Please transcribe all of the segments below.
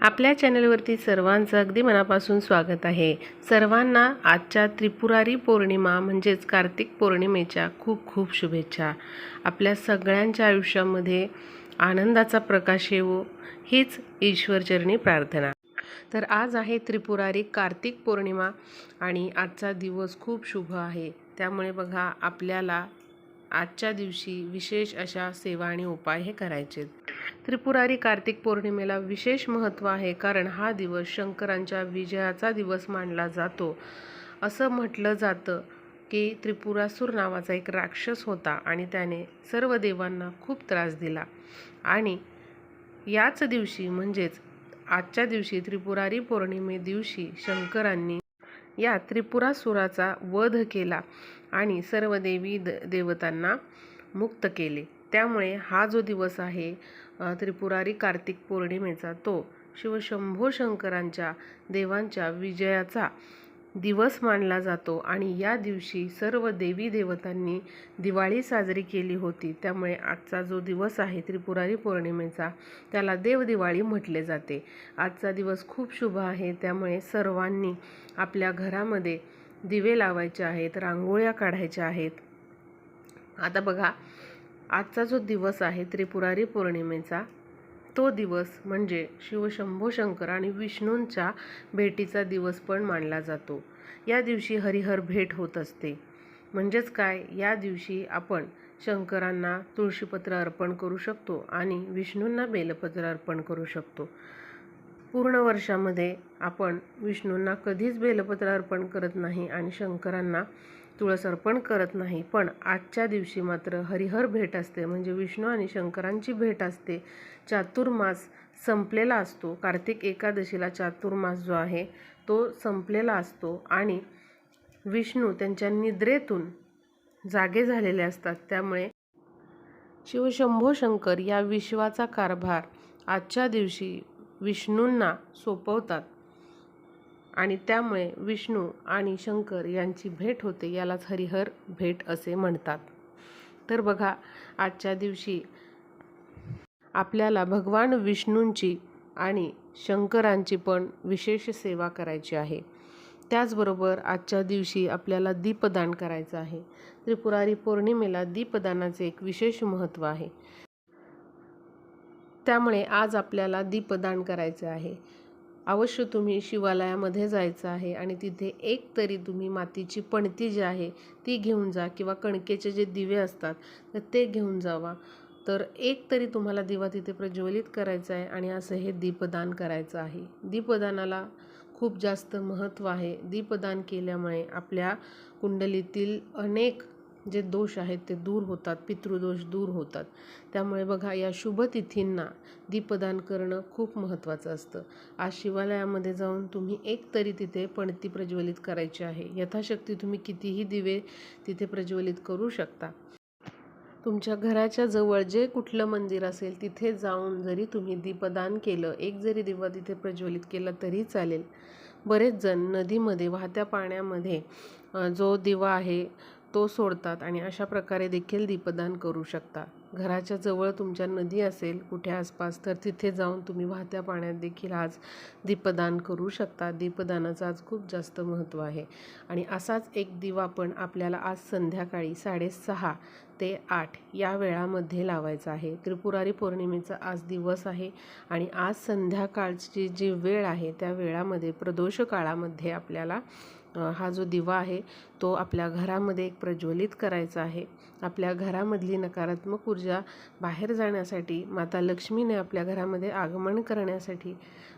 आपल्या चॅनलवरती सर्वांचं अगदी मनापासून स्वागत आहे. सर्वांना आजच्या त्रिपुरारी पौर्णिमा म्हणजेच कार्तिक पौर्णिमेच्या खूप खूप शुभेच्छा. आपल्या सगळ्यांच्या आयुष्यामध्ये आनंदाचा प्रकाश येवो हीच ईश्वरचरणी प्रार्थना. तर आज आहे त्रिपुरारी कार्तिक पौर्णिमा आणि आजचा दिवस खूप शुभ आहे. त्यामुळे बघा आपल्याला आजच्या दिवशी विशेष अशा सेवा आणि उपाय हे करायचे त्रिपुरारी कार्तिक पौर्णिमेला विशेष महत्त्व आहे कारण हा दिवस शंकरांच्या विजयाचा दिवस मानला जातो. असं म्हटलं जातं की त्रिपुरासूर नावाचा एक राक्षस होता आणि त्याने सर्व देवांना खूप त्रास दिला. आणि याच दिवशी म्हणजेच आजच्या दिवशी त्रिपुरारी पौर्णिमे दिवशी शंकरांनी या त्रिपुरासुराचा वध केला आणि सर्व देवी द देवतांना मुक्त केले. त्यामुळे हा जो दिवस आहे त्रिपुरारी कार्तिक पौर्णिमेचा तो शिवशंभो शंकरांच्या देवांच्या विजयाचा दिवस मानला जातो आणि या दिवशी सर्व देवी देवतांनी दिवाळी साजरी केली होती. त्यामुळे आजचा जो दिवस आहे त्रिपुरारी पौर्णिमेचा त्याला देवदिवाळी म्हटले जाते. आजचा दिवस खूप शुभ आहे. त्यामुळे सर्वांनी आपल्या घरामध्ये दिवे लावायचे आहेत रांगोळ्या काढायच्या आहेत. आता बघा आजचा जो दिवस आहे त्रिपुरारी पौर्णिमेचा तो दिवस म्हणजे शिवशंभो शंकर आणि विष्णूंच्या भेटीचा दिवस पण मानला जातो. या दिवशी हरिहर भेट होत असते. म्हणजेच काय? या दिवशी आपण शंकरांना तुळशीपत्र अर्पण करू शकतो आणि विष्णूंना बेलपत्र अर्पण करू शकतो. पूर्ण वर्षामध्ये आपण विष्णूंना कधीच बेलपत्र अर्पण करत नाही आणि शंकरांना तुळस अर्पण करत नाही पण आजच्या दिवशी मात्र हरिहर भेट असते. म्हणजे विष्णू आणि शंकरांची भेट असते. चातुर्मास संपलेला असतो. कार्तिक एकादशीला चातुर्मास जो आहे तो संपलेला असतो आणि विष्णू त्यांच्या निद्रेतून जागे झालेले असतात. त्यामुळे शिवशंभो शंकर या विश्वाचा कारभार आजच्या दिवशी विष्णूंना सोपवतात. आणि त्यामुळे विष्णू आणि शंकर यांची भेट होते यालाच हरिहर भेट असे म्हणतात. तर बघा आजच्या दिवशी आपल्याला भगवान विष्णूंची आणि शंकरांची पण विशेष सेवा करायची आहे. त्याचबरोबर आजच्या दिवशी आपल्याला दीपदान करायचं आहे. त्रिपुरारी पौर्णिमेला दीपदानाचे एक विशेष महत्त्व आहे. त्यामुळे आज आपल्याला दीपदान करायचं आहे. अवश्य तुम्ही शिवालयामध्ये जायचं आहे आणि तिथे एक तरी तुम्ही मातीची पणती जी आहे ती घेऊन जा किंवा कणकेचे जे दिवे असतात तर ते घेऊन जावा. तर एक तरी तुम्हाला दिवा तिथे प्रज्वलित करायचा आहे आणि असं हे दीपदान करायचं आहे. दीपदानाला खूप जास्त महत्त्व आहे. दीपदान केल्यामुळे आपल्या कुंडलीतील अनेक जे दोष आहेत ते दूर होतात पितृदोष दूर होतात. त्यामुळे बघा या शुभ तिथींना दीपदान करणं खूप महत्त्वाचं असतं. आज शिवालयामध्ये जाऊन तुम्ही एक तरी तिथे पणती प्रज्वलित करायची आहे. यथाशक्ती तुम्ही कितीही दिवे तिथे प्रज्वलित करू शकता. तुमच्या घराच्या जवळ जे कुठलं मंदिर असेल तिथे जाऊन जरी तुम्ही दीपदान केलं एक जरी दिवा तिथे प्रज्वलित केला तरी चालेल. बरेच जण नदीमध्ये वाहत्या पाण्यामध्ये जो दिवा आहे तो सोडतात आणि अशा प्रकारे देखील दीपदान करू शकता घराच्या जवळ तुमच्या नदी असेल कुठे आसपास तर तिथे जाऊन तुम्ही वाहत्या पाण्यात देखील आज दीपदान करू शकता. दीपदानाचं आज खूप जास्त महत्त्व आहे. आणि असाच एक दिवा पण आपल्याला आज संध्याकाळी साडेसहा ते आठ या वेळामध्ये लावायचा आहे. त्रिपुरारी पौर्णिमेचा आज दिवस आहे आणि आज संध्याकाळची जी वेळ आहे त्या वेळामध्ये प्रदोष काळामध्ये आपल्याला हा जो दिवा आहे तो आपल्या घरामध्ये एक प्रज्वलित करायचा आहे. आपल्या घरामधली नकारात्मक ऊर्जा बाहेर जाण्यासाठी माता लक्ष्मीने आपल्या घरामध्ये आगमन करण्यासाठी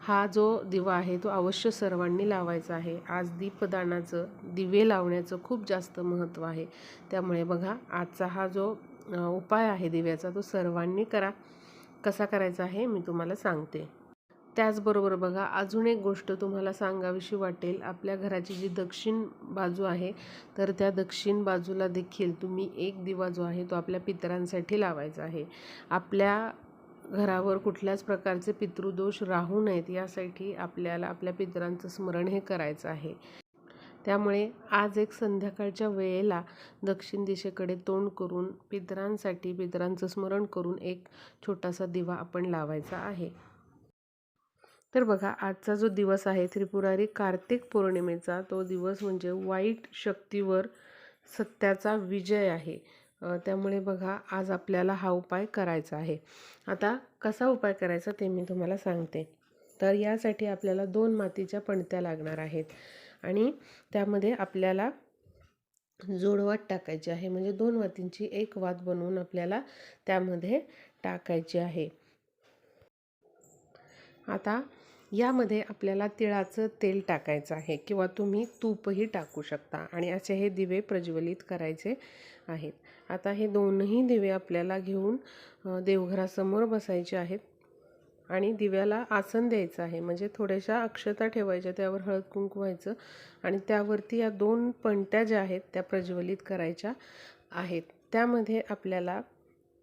हा जो दिवा आहे तो अवश्य सर्वांनी लावायचा आहे. आज दीपदानाचं दिवे लावण्याचं खूप जास्त महत्त्व आहे. त्यामुळे बघा आजचा हा जो उपाय आहे दिव्याचा तो सर्वांनी करा. कसा करायचा आहे मी तुम्हाला सांगते. त्याचबरोबर बघा अजून एक गोष्ट तुम्हाला सांगावीशी वाटेल. आपल्या घराची जी दक्षिण बाजू आहे तर त्या दक्षिण बाजूला देखील तुम्ही एक दिवा जो आहे तो आपल्या पितरांसाठी लावायचा आहे. आपल्या घरावर कुठल्याच प्रकारचे पितृदोष राहू नयेत यासाठी आपल्याला आपल्या पितरांचं स्मरण हे करायचं आहे. त्यामुळे आज एक संध्याकाळच्या वेळेला दक्षिण दिशेकडे तोंड करून पितरांसाठी पितरांचं स्मरण करून एक छोटासा दिवा आपण लावायचा आहे. तर बघा आजचा जो दिवस आहे त्रिपुरारी कार्तिक पौर्णिमेचा तो दिवस म्हणजे वाईट शक्तीवर सत्याचा विजय आहे. त्यामुळे बघा आज आपल्याला हा उपाय करायचा आहे. आता कसा उपाय करायचा ते मी तुम्हाला सांगते. तर यासाठी आपल्याला दोन मातीच्या पणत्या लागणार आहेत आणि त्यामध्ये आपल्याला जोडवात टाकायची आहे. म्हणजे दोन वातींची एक वात बनवून आपल्याला त्यामध्ये टाकायची आहे. आता यामध्ये आपल्याला तिळाचं तेल टाकायचं आहे किंवा तुम्ही तूपही टाकू शकता. आणि असे हे दिवे प्रज्वलित करायचे आहेत. आता हे दोनही दिवे आपल्याला घेऊन देवघरासमोर बसायचे आहेत. आणि दिव्याला आसन द्यायचं आहे. म्हणजे थोड्याशा अक्षता ठेवायच्या त्यावर हळद कुंकू व्हायचं आणि त्यावरती या दोन पणत्या ज्या आहेत त्या प्रज्वलित करायच्या आहेत. त्यामध्ये आपल्याला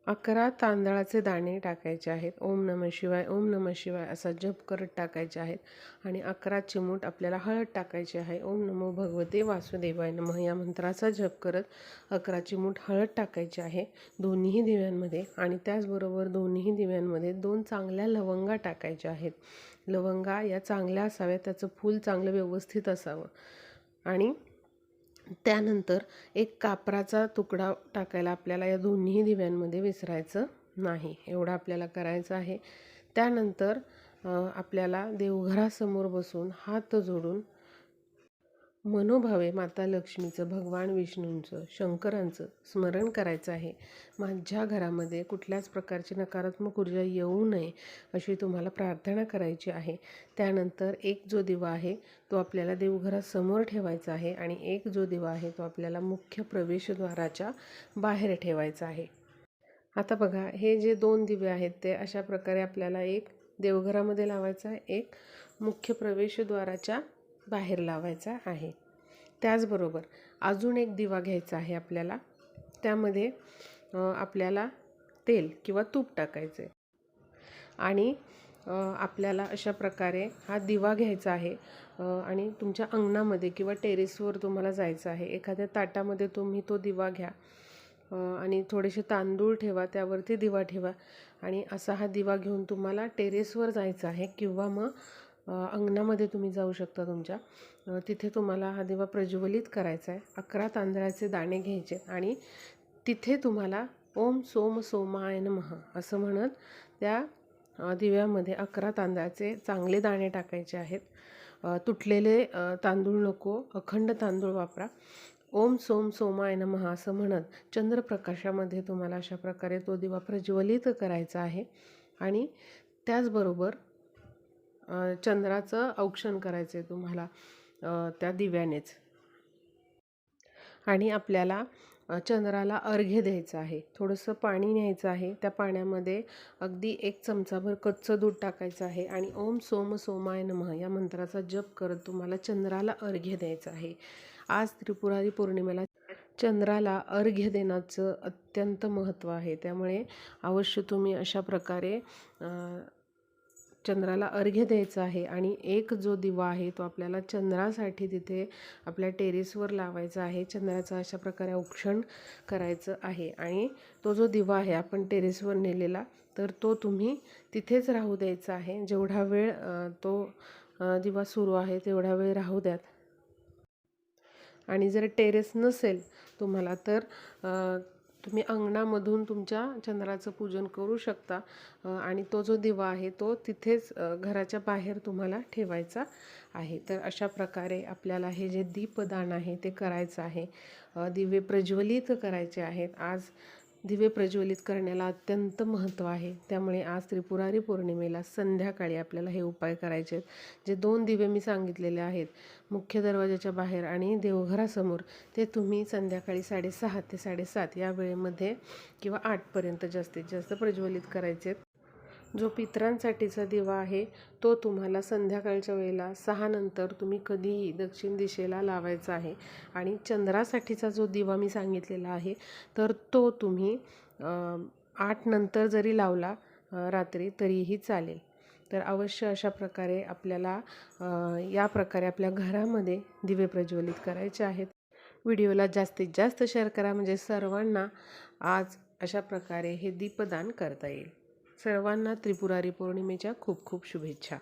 अकरा तांदळाचे दाणे टाकायचे आहेत. ओम नम शिवाय ओम नम शिवाय असा जप करत टाकायचे आहेत. आणि अकरा चिमूट आपल्याला हळद टाकायची आहे. ओम नमो भगवते वासुदेवाय नमः या मंत्राचा जप करत अकरा चिमूट हळद टाकायची आहे दोन्हीही दिव्यांमध्ये. आणि त्याचबरोबर दोन्हीही दिव्यांमध्ये दोन चांगल्या लवंगा टाकायच्या आहेत. लवंगा या चांगल्या असाव्या त्याचं फूल चांगलं व्यवस्थित असावं. आणि त्यानंतर एक कापराचा तुकडा टाकायला आपल्याला या दोन्ही दिव्यांमध्ये विसरायचं नाही. एवढं आपल्याला करायचं आहे. त्यानंतर आपल्याला देवघरासमोर बसून हात जोडून मनोभावे माता लक्ष्मीचं भगवान विष्णूंचं शंकरांचं स्मरण करायचं आहे. माझ्या घरामध्ये कुठल्याच प्रकारची नकारात्मक ऊर्जा येऊ नये अशी तुम्हाला प्रार्थना करायची आहे. त्यानंतर एक जो दिवा आहे तो आपल्याला देवघरासमोर ठेवायचा आहे आणि एक जो दिवा आहे तो आपल्याला मुख्य प्रवेशद्वाराच्या बाहेर ठेवायचा आहे. आता बघा हे जे दोन दिवे आहेत ते अशा प्रकारे आपल्याला एक देवघरामध्ये लावायचा आहे एक मुख्य प्रवेशद्वाराच्या बाहेर लावायचा आहे. त्याचबरोबर अजून एक दिवा घ्यायचा आहे आपल्याला. त्यामध्ये आपल्याला तेल किंवा तूप टाकायचं आहे आणि आपल्याला अशा प्रकारे हा दिवा घ्यायचा आहे. आणि तुमच्या अंगणामध्ये किंवा टेरेसवर तुम्हाला जायचं आहे. एखाद्या ताटामध्ये तुम्ही तो दिवा घ्या. आणि थोडेसे तांदूळ ठेवा त्यावरती दिवा ठेवा. आणि असा हा दिवा घेऊन तुम्हाला टेरेसवर जायचं आहे किंवा मग अंगणामध्ये तुम्ही जाऊ शकता तुमच्या. तिथे तुम्हाला हा दिवा प्रज्वलित करायचा आहे. अकरा तांदळाचे दाणे घ्यायचे आणि तिथे तुम्हाला ओम सोम सोमाय नमः असं म्हणत त्या दिव्यामध्ये अकरा तांदळाचे चांगले दाणे टाकायचे आहेत. तुटलेले तांदूळ नको अखंड तांदूळ वापरा. ओम सोम सोमाय नमः असं म्हणत चंद्रप्रकाशामध्ये तुम्हाला अशा प्रकारे तो दिवा प्रज्वलित करायचा आहे. आणि त्याचबरोबर चंद्राचं औक्षण करायचं आहे तुम्हाला त्या दिव्यानेच. आणि आपल्याला चंद्राला अर्घ्य द्यायचं आहे. थोडंसं पाणी न्यायचं आहे. त्या पाण्यामध्ये अगदी एक चमचाभर कच्चं दूध टाकायचं आहे आणि ओम सोम सोमाय नमः या मंत्राचा जप करत तुम्हाला चंद्राला अर्घ्य द्यायचं आहे. आज त्रिपुरारी पौर्णिमेला चंद्राला अर्घ्य देण्याचं अत्यंत महत्त्व आहे. त्यामुळे अवश्य तुम्ही अशा प्रकारे चंद्राला अर्घ्य द्यायचं आहे आणि एक जो दिवा आहे तो आपल्याला चंद्रासाठी तिथे आपल्या टेरेसवर लावायचा आहे. चंद्राचं अशा प्रकारे औक्षण करायचं आहे. आणि तो जो दिवा आहे आपण टेरेसवर नेलेला तर तो तुम्ही तिथेच राहू द्यायचा आहे. जेवढा वेळ तो दिवा सुरू आहे तेवढा वेळ राहू द्यात. आणि जर टेरेस नसेल तुम्हाला तर तुम्ही अंगणामधून तुमच्या चंद्राचं पूजन करू शकता. आणि तो जो दिवा आहे तो तिथेच घराच्या बाहेर तुम्हाला ठेवायचा आहे. तर अशा प्रकारे आपल्याला हे जे दीपदान आहे ते करायचं आहे. दिवे प्रज्वलित करायचे आहेत. आज दिवे प्रज्वलित करण्याला अत्यंत महत्त्व आहे. त्यामुळे आज त्रिपुरारी पौर्णिमेला संध्याकाळी आपल्याला हे उपाय करायचे आहेत. जे दोन दिवे मी सांगितलेले आहेत मुख्य दरवाजाच्या बाहेर आणि देवघरासमोर ते तुम्ही संध्याकाळी साडेसहा ते साडेसात या वेळेमध्ये किंवा आठपर्यंत जास्तीत जास्त प्रज्वलित करायचे आहेत. जो पितरांसाठीचा दिवा आहे तो तुम्हाला संध्याकाळच्या वेळेला सहा नंतर तुम्ही कधीही दक्षिण दिशेला लावायचा आहे. आणि चंद्रासाठीचा जो दिवा मी सांगितलेला आहे तर तो तुम्ही आठ नंतर जरी लावला रात्री तरीही चालेल. तर अवश्य अशा प्रकारे आपल्याला या प्रकारे आपल्या घरामध्ये दिवे प्रज्वलित करायचे आहेत. व्हिडिओला जास्तीत जास्त शेअर करा म्हणजे सर्वांना आज अशा प्रकारे हे दीपदान करता येईल. सर्वांना त्रिपुरारी पौर्णिमेच्या खूप खूप शुभेच्छा.